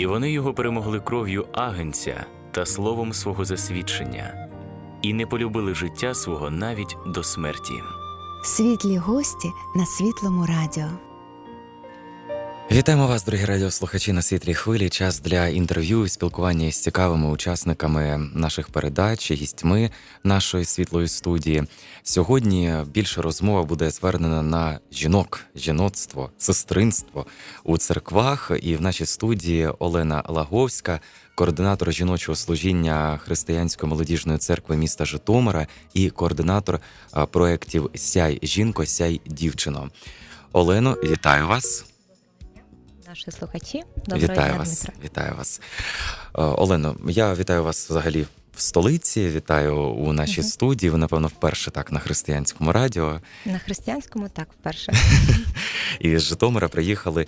І вони його перемогли кров'ю агенця та словом свого засвідчення, і не полюбили життя свого навіть до смерті. Світлі гості на світлому радіо. Вітаємо вас, дорогі радіослухачі на світлій хвилі. Час для інтерв'ю і спілкування з цікавими учасниками наших передач, гістьми нашої світлої студії. Сьогодні більше розмова буде звернена на жінок, жіноцтво, сестринство у церквах. І в нашій студії Олена Лаговська, координатор жіночого служіння Християнської молодіжної церкви міста Житомира і координатор проєктів Сяй жінко, сяй дівчино. Олено, вітаю вас. Наші слухачі, доброго Вітаю дня, вас, Дмитро. вітаю вас. Е, Олено, я вітаю вас взагалі в столиці. Вітаю у нашій Мгм. студії. Ви, напевно, вперше так на християнському радіо. На християнському так вперше. І з Житомира приїхали.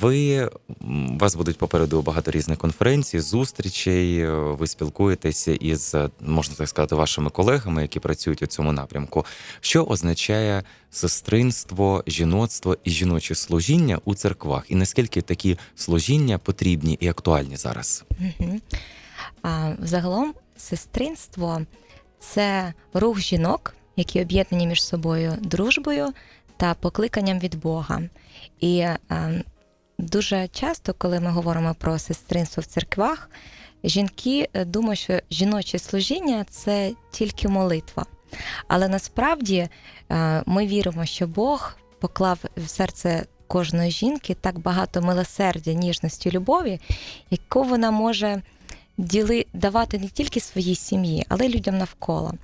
Ви у вас будуть попереду багато різних конференцій, зустрічей. Ви спілкуєтеся із, можна так сказати, вашими колегами, які працюють у цьому напрямку. Що означає сестринство, жіноцтво і жіноче служіння у церквах? І наскільки такі служіння потрібні і актуальні зараз? Мгм. А, Загалом, сестринство це рух жінок, які об'єднані між собою дружбою та покликанням від Бога. І а, дуже часто, коли ми говоримо про сестринство в церквах, жінки е, думають, що жіноче служіння це тільки молитва. Але насправді е, ми віримо, що Бог поклав в серце кожної жінки так багато милосердя, ніжності, любові, яку вона може діли, давати не тільки своїй сім'ї, але й людям навколо.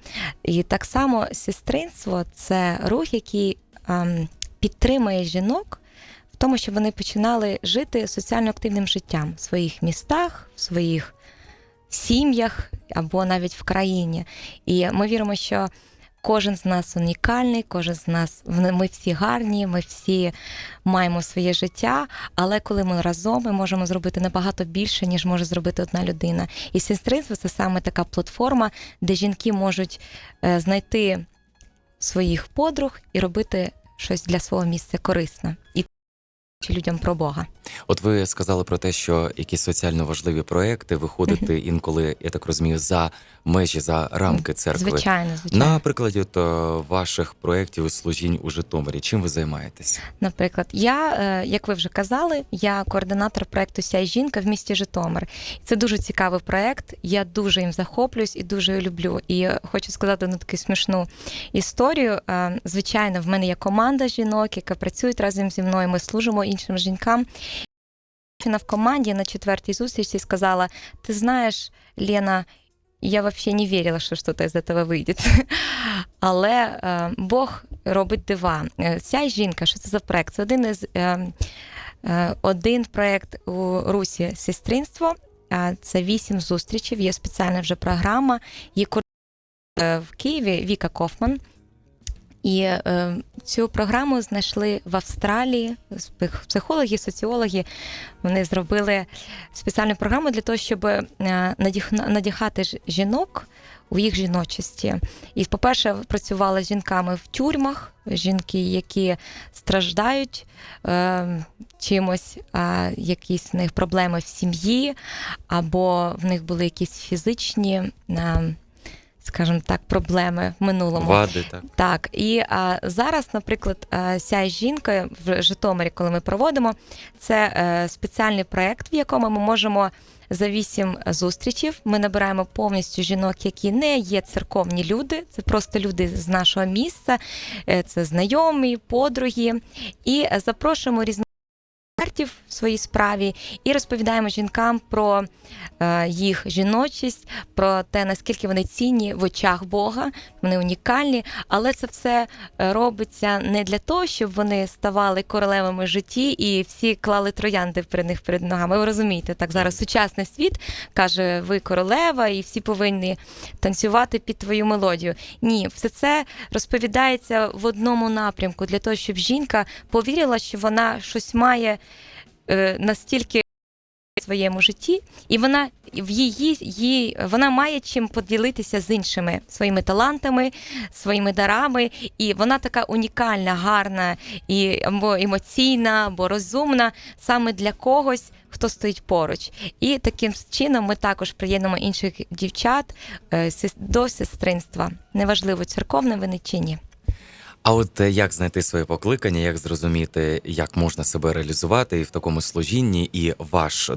І так само сестринство це рух, який ем, підтримує жінок в тому, щоб вони починали жити соціально активним життям в своїх містах, в своїх сім'ях або навіть в країні. І ми віримо, що кожен з нас унікальний, кожен з нас ми всі гарні, ми всі маємо своє життя, але коли ми разом, ми можемо зробити набагато більше, ніж може зробити одна людина. І сестринство це саме така платформа, де жінки можуть е, знайти своїх подруг і робити щось для свого місця корисне чи людям про Бога. От ви сказали про те, що якісь соціально важливі проекти виходити інколи, я так розумію, за межі, за рамки церкви. Звичайно, звичайно. На прикладі от, е, ваших проєктів і служінь у Житомирі, чим ви займаєтесь? Наприклад, я, е, як ви вже казали, я координатор проекту Сяй жінка в місті Житомир. Це дуже цікавий проект. Я дуже їм захоплююсь і дуже люблю. І хочу сказати одну таку смішну історію. Е, Звичайно, в мене є команда жінок, яка працюють разом зі мною. Ми служимо іншим жінкам. Дівчина в команді на четвертій зустрічі сказала: Ти знаєш, Лена, я вообще не вірила, що щось з цього вийде. Але е, Бог робить дива. Е, Ця жінка, що це за проект? Це один із е, один проект у Русі сестринство. Це вісім зустрічей. Є спеціальна вже програма. Є в Києві Віка Кофман. І е, цю програму знайшли в Австралії псих- психологи, соціологи. Вони зробили спеціальну програму для того, щоб е, надіх- надихати ж- жінок у їх жіночості. І, по-перше, працювала з жінками в тюрмах, жінки, які страждають е, чимось, а якісь в них проблеми в сім'ї, або в них були якісь фізичні. Е, Скажімо так, проблеми в минулому. Вади, так. Так, і а, зараз, наприклад, «Сяй жінка в Житомирі, коли ми проводимо, це е, спеціальний проєкт, в якому ми можемо за вісім зустрічів. Ми набираємо повністю жінок, які не є церковні люди, це просто люди з нашого місця, е, це знайомі, подруги, і е, запрошуємо різних експертів в своїй справі і розповідаємо жінкам про е, їх жіночість, про те, наскільки вони цінні в очах Бога, вони унікальні, але це все е, робиться не для того, щоб вони ставали королевами житті і всі клали троянди перед них перед ногами. Ви розумієте, так зараз сучасний світ каже, ви королева, і всі повинні танцювати під твою мелодію. Ні, все це розповідається в одному напрямку для того, щоб жінка повірила, що вона щось має настільки в своєму житті, і вона в її, її вона має чим поділитися з іншими своїми талантами, своїми дарами, і вона така унікальна, гарна і або емоційна, або розумна саме для когось. Хто стоїть поруч, і таким чином ми також приєднуємо інших дівчат е, до сестринства. Неважливо, церковне вони чи ні. А от е, як знайти своє покликання, як зрозуміти, як можна себе реалізувати і в такому служінні, і ваш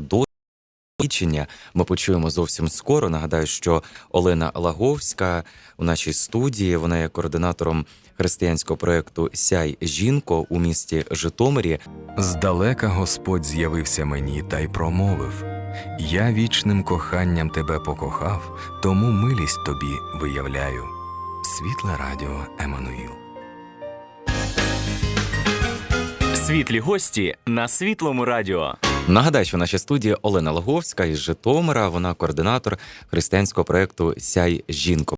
досвідчення ми почуємо зовсім скоро. Нагадаю, що Олена Лаговська у нашій студії, вона є координатором християнського проєкту Сяй жінко у місті Житомирі. Здалека Господь з'явився мені та й промовив: Я вічним коханням тебе покохав, тому милість тобі виявляю. Світле радіо Еммануїл. Світлі гості на світлому радіо. Нагадаю, що в нашій студії Олена Логовська із Житомира. Вона координатор християнського проєкту Сяй жінко.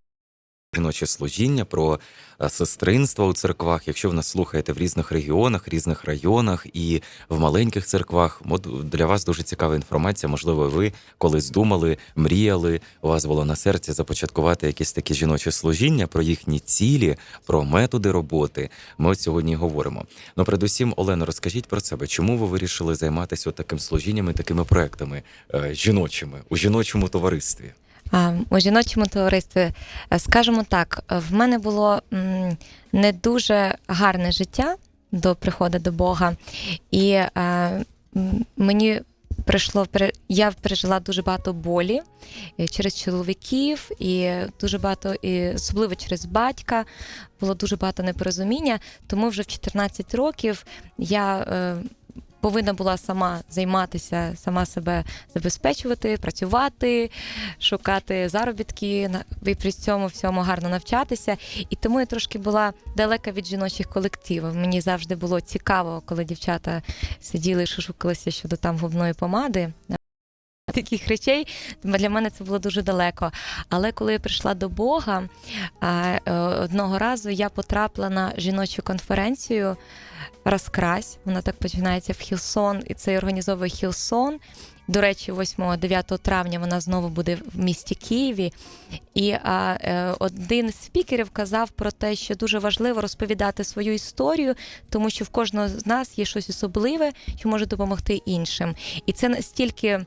Жіноче служіння про е, сестринство у церквах. Якщо ви нас слухаєте в різних регіонах, різних районах і в маленьких церквах, для вас дуже цікава інформація. Можливо, ви колись думали, мріяли, у вас було на серці започаткувати якісь такі жіночі служіння про їхні цілі, про методи роботи. Ми от сьогодні говоримо. Ну, передусім, Олено, розкажіть про себе, чому ви вирішили займатися от таким служінням і такими проектами е, жіночими у жіночому товаристві? У жіночому товаристві, е, скажімо так, в мене було не дуже гарне життя до приходу до Бога, і е, мені прийшло я пережила дуже багато болі е, через чоловіків, і дуже багато, і особливо через батька, було дуже багато непорозуміння. Тому вже в 14 років я. Повинна була сама займатися, сама себе забезпечувати, працювати, шукати заробітки і при цьому всьому гарно навчатися. І тому я трошки була далека від жіночих колективів. Мені завжди було цікаво, коли дівчата сиділи і шушукалися щодо там губної помади. Таких речей для мене це було дуже далеко. Але коли я прийшла до Бога, е, одного разу я потрапила на жіночу конференцію Розкрась. Вона так починається в Хілсон, і це організовує Хілсон. До речі, 8-9 травня вона знову буде в місті Києві. І а, е, один з спікерів казав про те, що дуже важливо розповідати свою історію, тому що в кожного з нас є щось особливе, що може допомогти іншим. І це настільки,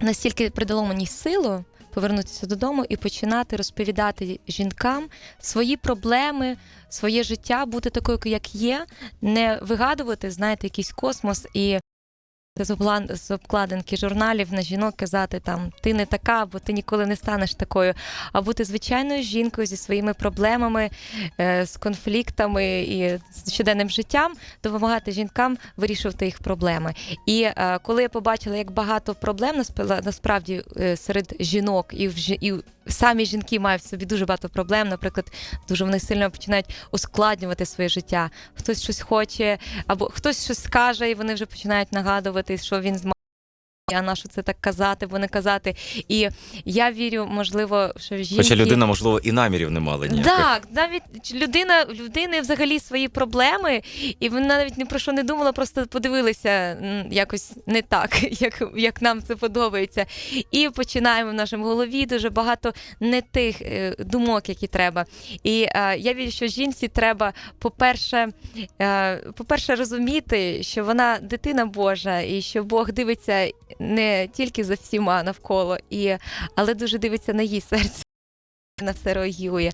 настільки придало мені силу. Повернутися додому і починати розповідати жінкам свої проблеми, своє життя, бути такою, як є, не вигадувати, знаєте, якийсь космос і з обла- з обкладинки журналів на жінок казати там ти не така, бо ти ніколи не станеш такою, а бути звичайною жінкою зі своїми проблемами, е, з конфліктами і щоденним життям, допомагати жінкам вирішувати їх проблеми. І е, коли я побачила, як багато проблем насправді е, серед жінок, і в і самі жінки мають в собі дуже багато проблем. Наприклад, дуже вони сильно починають ускладнювати своє життя. Хтось щось хоче, або хтось щось скаже, і вони вже починають нагадувати, що він а на що це так казати, бо не казати. І я вірю, можливо, що жінки... Хоча людина, можливо, і намірів не мала ніяких. Так, навіть людина, людини взагалі свої проблеми, і вона навіть ні про що не думала, просто подивилися якось не так, як, як нам це подобається. І починаємо в нашому голові дуже багато не тих е, думок, які треба. І е, я вірю, що жінці треба, по-перше, е, по-перше, розуміти, що вона дитина Божа, і що Бог дивиться не тільки за всіма навколо, і, але дуже дивиться на її серце. На все реагує.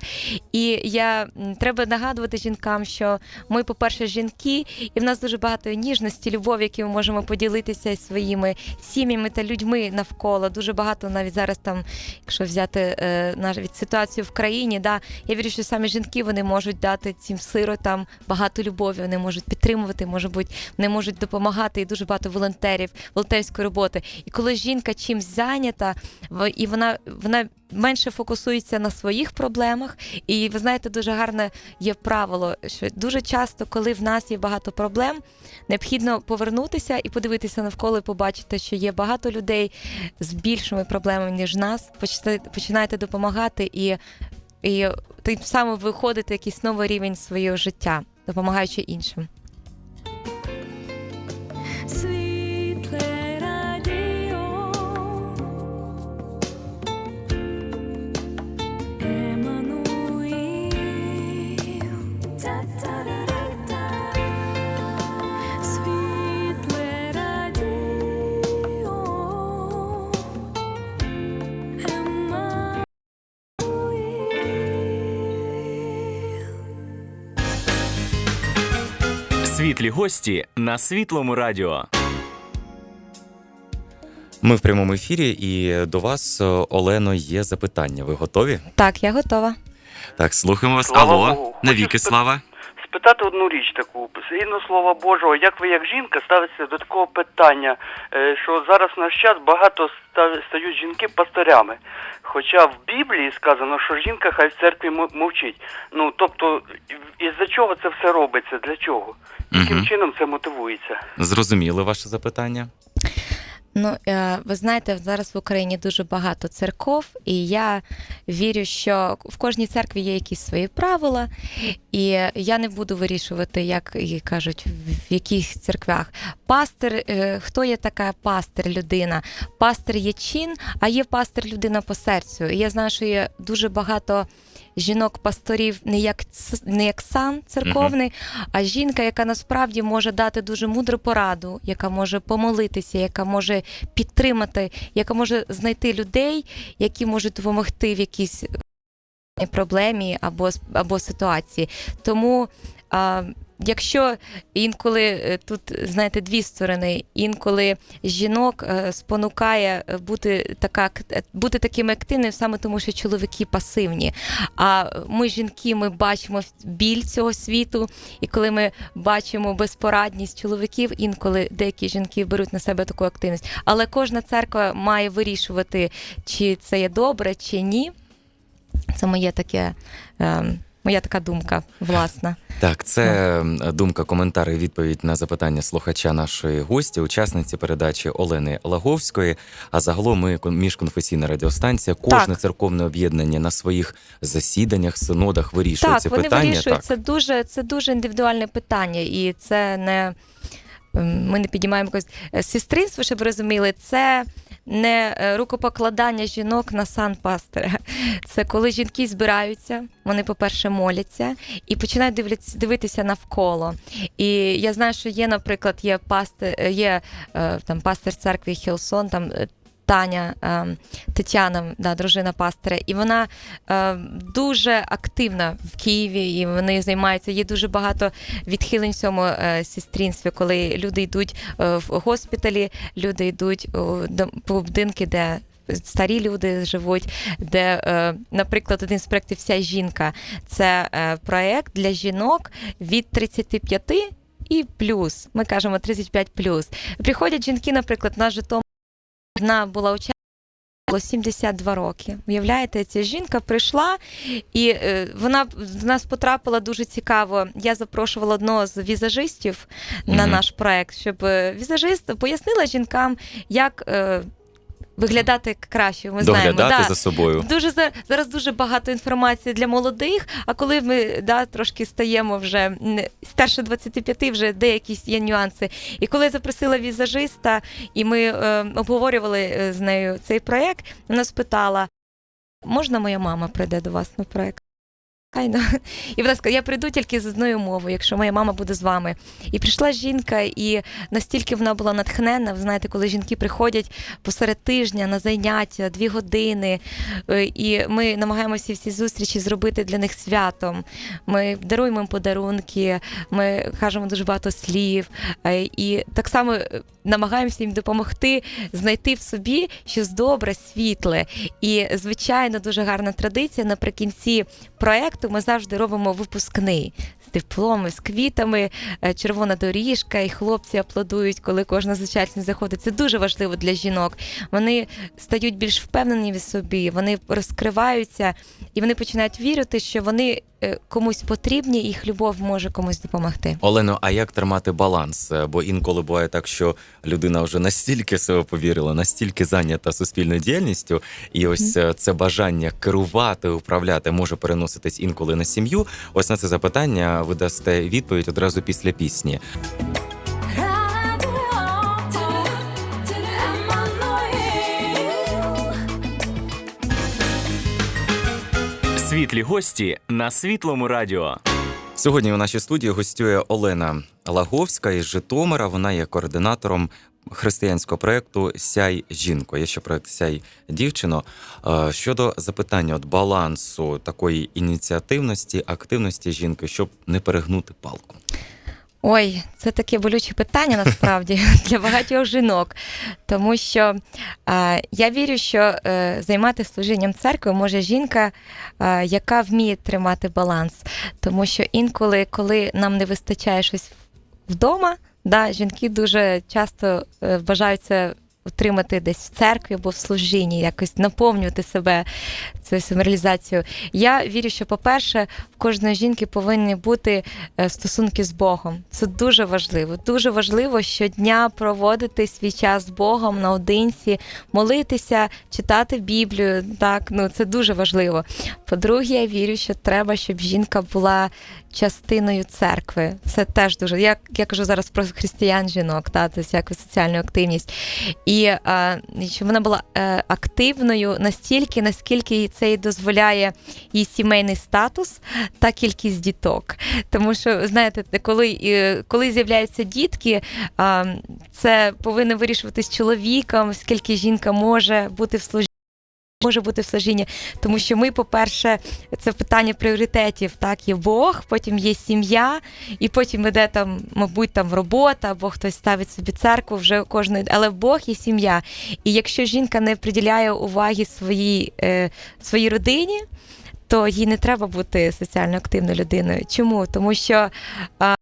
І я треба нагадувати жінкам, що ми, по-перше, жінки, і в нас дуже багато ніжності, любові, які ми можемо поділитися зі своїми сім'ями та людьми навколо. Дуже багато навіть зараз там, якщо взяти е, навіть ситуацію в країні, да, я вірю, що самі жінки вони можуть дати цим сиротам багато любові, вони можуть підтримувати, може бути, вони можуть допомагати, і дуже багато волонтерів, волонтерської роботи. І коли жінка чимсь зайнята, і вона, вона менше фокусується на своїх проблемах. І ви знаєте, дуже гарне є правило, що дуже часто, коли в нас є багато проблем, необхідно повернутися і подивитися навколо, і побачити, що є багато людей з більшими проблемами, ніж нас. Починайте допомагати і, і тим самим виходити якийсь новий рівень свого життя, допомагаючи іншим. Гості на світлому радіо. Ми в прямому ефірі, і до вас, е, Олено, є запитання. Ви готові? Так, я готова. Так, слухаємо вас. Слава Алло, Богу. навіки Хочу слава. Спитати одну річ таку, згідно слова Божого, як ви як жінка ставитеся до такого питання, е, що зараз в наш час багато стають жінки пастирями. Хоча в Біблії сказано, що жінка хай в церкві мовчить. Ну тобто, із-за чого це все робиться? Для чого? Яким угу. чином це мотивується? Зрозуміло ваше запитання? Ну, е, ви знаєте, зараз в Україні дуже багато церков, і я вірю, що в кожній церкві є якісь свої правила, і я не буду вирішувати, як кажуть, в яких церквях. Пастир, е, хто є така пастир людина? Пастир є чин, а є пастир людина по серцю. І я знаю, що є дуже багато. Жінок-пасторів не як не як сан церковний, а жінка, яка насправді може дати дуже мудру пораду, яка може помолитися, яка може підтримати, яка може знайти людей, які можуть допомогти в якійсь е, проблемі або, або ситуації. Тому. А, Якщо інколи е, тут знаєте дві сторони, інколи жінок е, спонукає е, бути така ак- е, бути такими активними, саме тому, що чоловіки пасивні. А ми, жінки, ми бачимо біль цього світу, і коли ми бачимо безпорадність чоловіків, інколи деякі жінки беруть на себе таку активність. Але кожна церква має вирішувати, чи це є добре, чи ні. Це моє таке. ем, Моя така думка, власна. Так, це е, думка, коментар і відповідь на запитання слухача нашої гості, учасниці передачі Олени Лаговської. А загалом ми кон- міжконфесійна радіостанція. Кожне Так. церковне об'єднання на своїх засіданнях, синодах вирішує так, ці вони питання. вирішують. Так. Це дуже, це дуже індивідуальне питання, і це не ем, ми не підіймаємо якось Е, сестринство, щоб розуміли, це. Не е, рукопокладання жінок на сан пастиря. Це коли жінки збираються, вони, по-перше, моляться і починають дивляться, дивитися навколо. І я знаю, що є, наприклад, є пастир, є е, там пастир церкви Хілсон, там Таня е, Тетяна, да, дружина пастиря, і вона е, дуже активна в Києві, і вони займаються. Є дуже багато відхилень в цьому е, сестринстві, коли люди йдуть е, в госпіталі, люди йдуть по будинки, де. Старі люди живуть, де, е, наприклад, один з проєктів Вся жінка це проєкт для жінок від 35 і плюс. Ми кажемо 35 плюс. Приходять жінки, наприклад, на Житомир, одна була учасниця. Було 72 роки. Уявляєте, ця жінка прийшла, і е, вона до нас потрапила дуже цікаво. Я запрошувала одного з візажистів на Мгм. наш проект, щоб е, візажист пояснила жінкам, як е, виглядати краще. Ми знаємо, да. за собою. Дуже за- зараз дуже багато інформації для молодих. А коли ми да, трошки стаємо вже старше 25, вже деякі є нюанси. І коли я запросила візажиста, і ми е, обговорювали е, з нею цей проект, вона спитала: можна моя мама прийде до вас на проєкт? Хайно. І вона сказала, я прийду тільки з одною мовою, якщо моя мама буде з вами. І прийшла жінка, і настільки вона була натхненна. Ви знаєте, коли жінки приходять посеред тижня на заняття, дві години, е, і ми намагаємося всі зустрічі зробити для них святом. Ми даруємо їм подарунки, ми кажемо дуже багато слів, е, і так само е, намагаємося їм допомогти знайти в собі щось добре, світле. І, звичайно, дуже гарна традиція. Наприкінці проекту ми завжди робимо випускний. З дипломи, з квітами, е, червона доріжка, і хлопці аплодують, коли кожна з заходить. Це дуже важливо для жінок. Вони стають більш впевнені в собі, вони розкриваються і вони починають вірити, що вони комусь потрібні, їх любов може комусь допомогти. Олено, а як тримати баланс? Е, Бо інколи буває так, що людина вже настільки себе повірила, настільки зайнята суспільною діяльністю, і ось е, це бажання керувати, управляти може переноситись інколи на сім'ю. Ось на це запитання ви дасте відповідь одразу після пісні. Світлі гості на світлому радіо. Сьогодні у нашій студії гостює Олена Лаговська із Житомира. Вона є координатором християнського проєкту Сяй жінко. Є ще проєкт Сяй дівчино. Е, Щодо запитання от балансу такої ініціативності, активності жінки, щоб не перегнути палку. Ой, це таке болюче питання насправді для багатьох жінок, тому що е, я вірю, що е, займатися служінням церкви може жінка, е, яка вміє тримати баланс. Тому що інколи, коли нам не вистачає щось вдома, да, жінки дуже часто е, бажаються отримати десь в церкві або в служінні, якось наповнювати себе цією самореалізацією. Я вірю, що, по-перше, в кожної жінки повинні бути е, стосунки з Богом. Це дуже важливо. Дуже важливо щодня проводити свій час з Богом наодинці, молитися, читати Біблію. Так, ну це дуже важливо. По-друге, я вірю, що треба, щоб жінка була частиною церкви. Це теж дуже. Я, я кажу зараз про християн жінок, та це всяку соціальну активність. І щоб вона була е, активною настільки, наскільки це і дозволяє її сімейний статус та кількість діток. Тому що, знаєте, коли, е, коли з'являються дітки, е, це повинно вирішуватись чоловіком, скільки жінка може бути в служінні. Може бути в служінні, тому що ми, по-перше, це питання пріоритетів. Так, є Бог, потім є сім'я, і потім іде там, мабуть, там робота, або хтось ставить собі церкву вже кожної, але Бог і сім'я. І якщо жінка не приділяє уваги своїй, е, своїй родині, то їй не треба бути соціально активною людиною. Чому? Тому що а,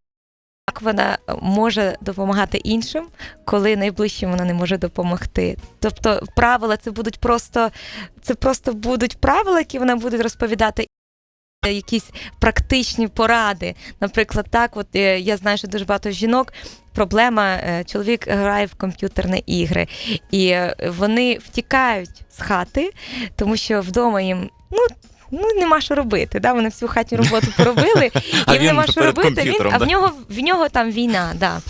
так вона може допомагати іншим, коли найближчим вона не може допомогти. Тобто правила це будуть просто це просто будуть правила, які вона буде розповідати. Якісь практичні поради. Наприклад, так, от е, я знаю, що дуже багато жінок. Проблема, е, чоловік грає в комп'ютерні ігри, і е, вони втікають з хати, тому що вдома їм ну. Ну, нема що робити. Да? Вони всю хатню роботу поробили, і він нема що робити. Він, а в нього в нього там війна, да.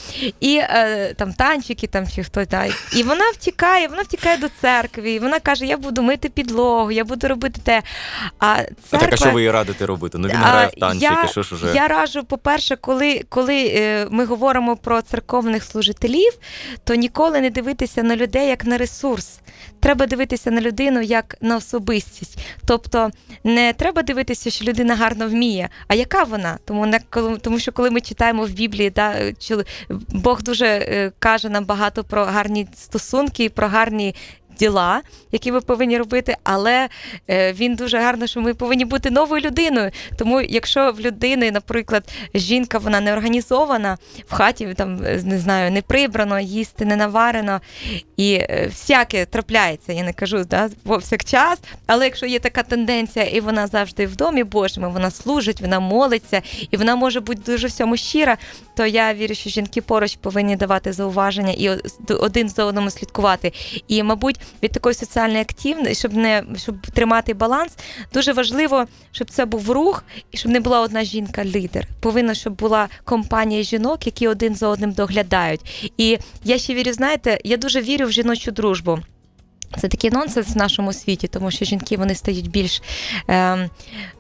І е, там танчики, там чи хто да. І вона втікає, вона втікає до церкви. І вона каже: Я буду мити підлогу, я буду робити те. А А так, а що ви їй радите робити? Ну він А, грає в танчики, я- що ж уже. я раджу, по-перше, коли, коли е, ми говоримо про церковних служителів, то ніколи не дивитися на людей як на ресурс. Треба дивитися на людину як на особистість. Тобто не треба дивитися, що людина гарно вміє. А яка вона? Тому, не, коли, тому що коли ми читаємо в Біблії, да, Бог дуже е, каже нам багато про гарні стосунки, про гарні. Діла, які ви повинні робити, але е, він дуже гарно, що ми повинні бути новою людиною. Тому, якщо в людини, наприклад, жінка вона не організована, в хаті там не знаю, не прибрано, їсти не наварено, і е, всяке трапляється. Я не кажу да, повсякчас, але якщо є така тенденція, і вона завжди в домі Божому, вона служить, вона молиться, і вона може бути дуже всьому щира, то я вірю, що жінки поруч повинні давати зауваження і один за одному слідкувати. І, мабуть, від такої соціальної активності, щоб не щоб тримати баланс, дуже важливо, щоб це був рух і щоб не була одна жінка-лідер. Повинна, щоб була компанія жінок, які один за одним доглядають. І я ще вірю, знаєте, я дуже вірю в жіночу дружбу. Це такий нонсенс в нашому світі, тому що жінки вони стають більш, е,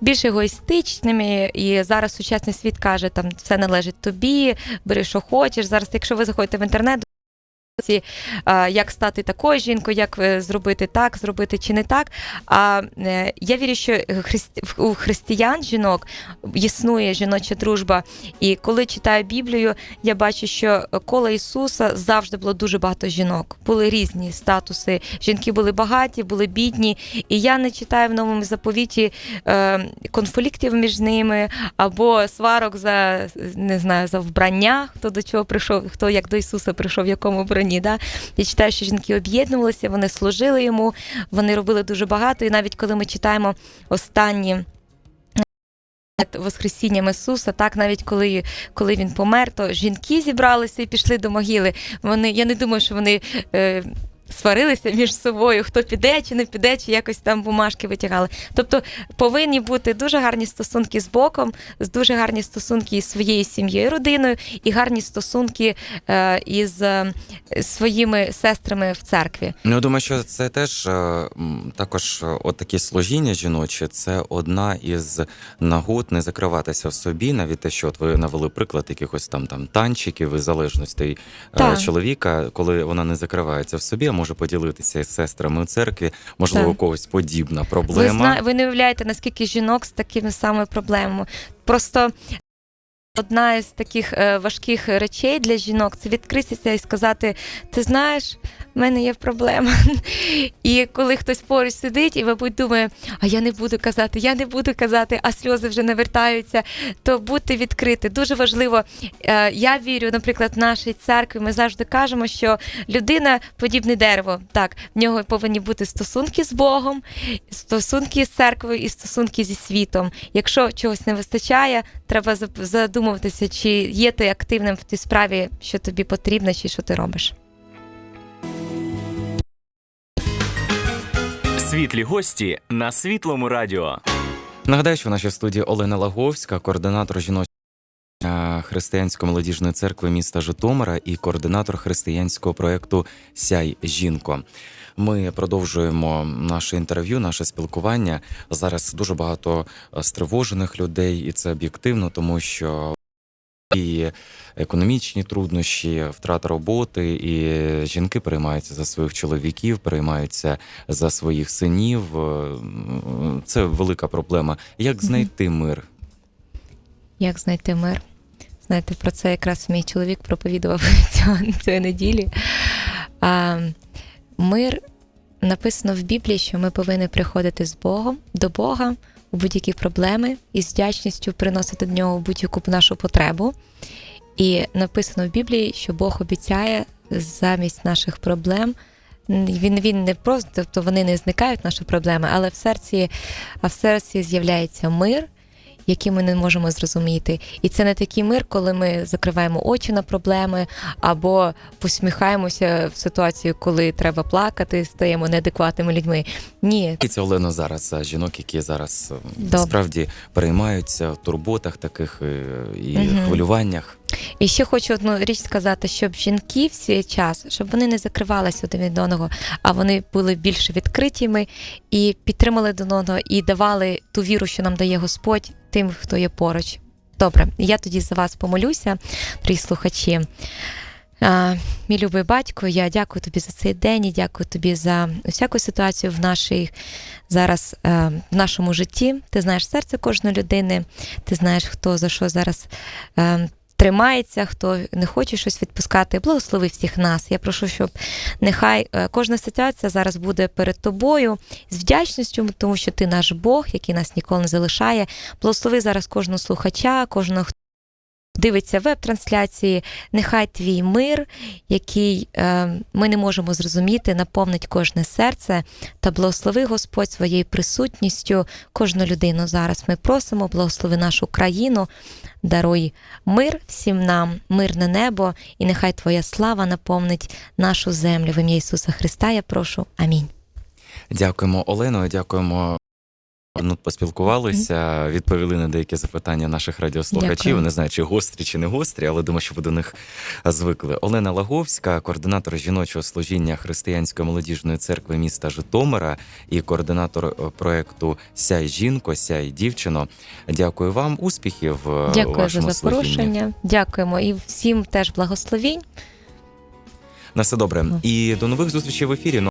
більш егоїстичними. І зараз сучасний світ каже, там все належить тобі, бери, що хочеш. Зараз, якщо ви заходите в інтернет, як стати такою жінкою, як е, зробити так, зробити чи не так. А е, я вірю, що у християн жінок існує жіноча дружба. І коли читаю Біблію, я бачу, що коло Ісуса завжди було дуже багато жінок. Були різні статуси. Жінки були багаті, були бідні. І я не читаю в новому заповіті е, конфліктів між ними або сварок за не знаю за вбрання, хто до чого прийшов, хто як до Ісуса прийшов, в якому вбранні. Да? Я читаю, що жінки об'єднувалися, вони служили йому, вони робили дуже багато. І навіть коли ми читаємо останні. Воскресінням Ісуса, так навіть коли, коли він помер, то жінки зібралися і пішли до могили. Вони, я не думаю, що вони е, сварилися між собою, хто піде чи не піде, чи якось там бумажки витягали. Тобто повинні бути дуже гарні стосунки з Богом, з дуже гарні стосунки із своєю сім'єю, родиною, і гарні стосунки е, із е, своїми сестрами в церкві. Ну, я думаю, що це теж е, також е, от такі служіння жіночі, це одна із нагод не закриватися в собі, навіть те, що от ви навели приклад якихось там там танчиків і залежностей е, Так. чоловіка, коли вона не закривається в собі, а може поділитися із сестрами у церкві, можливо, Так. у когось подібна Ви, проблема. зна... ви не уявляєте, наскільки жінок з такими самими проблемами. Просто Одна із таких е, важких речей для жінок це відкритися і сказати: ти знаєш, в мене є проблема. І коли хтось поруч сидить і, мабуть, думає, а я не буду казати, я не буду казати, а сльози вже навертаються, то будьте відкриті. Дуже важливо. Е, Я вірю, наприклад, в нашій церкві. Ми завжди кажемо, що людина подібне дерево. Так, в нього повинні бути стосунки з Богом, стосунки з церквою і стосунки зі світом. Якщо чогось не вистачає, треба зап- задумуватися, чи є ти активним в тій справі, що тобі потрібно, чи що ти робиш. Світлі гості на світлому радіо. Нагадаю, що в нашій студії Олена Лаговська, координатор жіночої е, християнсько-молодіжної церкви міста Житомира і координатор християнського проєкту Сяй жінко. Ми продовжуємо наше інтерв'ю, наше спілкування. Зараз дуже багато е, стривожених людей, і це об'єктивно, тому що і економічні труднощі, втрата роботи, і жінки переймаються за своїх чоловіків, переймаються за своїх синів. Е, Це велика проблема. Як знайти мир? Як знайти мир? Знаєте, про це якраз мій чоловік проповідував цього, цієї неділі. А, мир написано в Біблії, що ми повинні приходити з Богом до Бога будь-які проблеми і з вдячністю приносити до нього будь-яку нашу потребу. І написано в Біблії, що Бог обіцяє замість наших проблем. Він, він не просто, тобто вони не зникають наші проблеми, але в серці, а в серці з'являється мир, який ми не можемо зрозуміти. І це не такий мир, коли ми закриваємо очі на проблеми або посміхаємося в ситуацію, коли треба плакати, стаємо неадекватними людьми. Ні, І це Олено зараз жінок, які зараз е, Добре. справді переймаються в турботах таких е, і угу. хвилюваннях. І ще хочу одну річ сказати, щоб жінки в цей час, щоб вони не закривалися один від одного, а вони були більш відкритими і підтримали один одного, і давали ту віру, що нам дає Господь тим, хто є поруч. Добре, я тоді за вас помолюся, дорогі слухачі. А, мій любий батько, я дякую тобі за цей день і дякую тобі за усяку ситуацію в нашій зараз е, в нашому житті. Ти знаєш серце кожної людини, ти знаєш, хто за що зараз е, тримається, хто не хоче щось відпускати. Благослови всіх нас. Я прошу, щоб нехай е, кожна ситуація зараз буде перед тобою з вдячністю, тому що ти наш Бог, який нас ніколи не залишає. Благослови зараз кожного слухача, кожного хто дивиться веб-трансляції. Нехай твій мир, який е, ми не можемо зрозуміти, наповнить кожне серце та благослови Господь своєю присутністю кожну людину. Зараз ми просимо, благослови нашу країну, даруй мир всім нам, мирне небо, і нехай Твоя слава наповнить нашу землю. В ім'я Ісуса Христа я прошу. Амінь. Дякуємо, Олено, дякуємо. Ну, поспілкувалися, відповіли на деякі запитання наших радіослухачів. Дякую. Не знаю, чи гострі, чи не гострі, але думаю, що ви до них звикли. Олена Лаговська, координатор жіночого служіння Християнської молодіжної церкви міста Житомира і координатор е, проекту Сяй жінко, сяй дівчино. Дякую вам, успіхів е, Дякую за вашому служінні. Дякуємо і всім теж благословінь. На все добре. І до нових зустрічей в ефірі.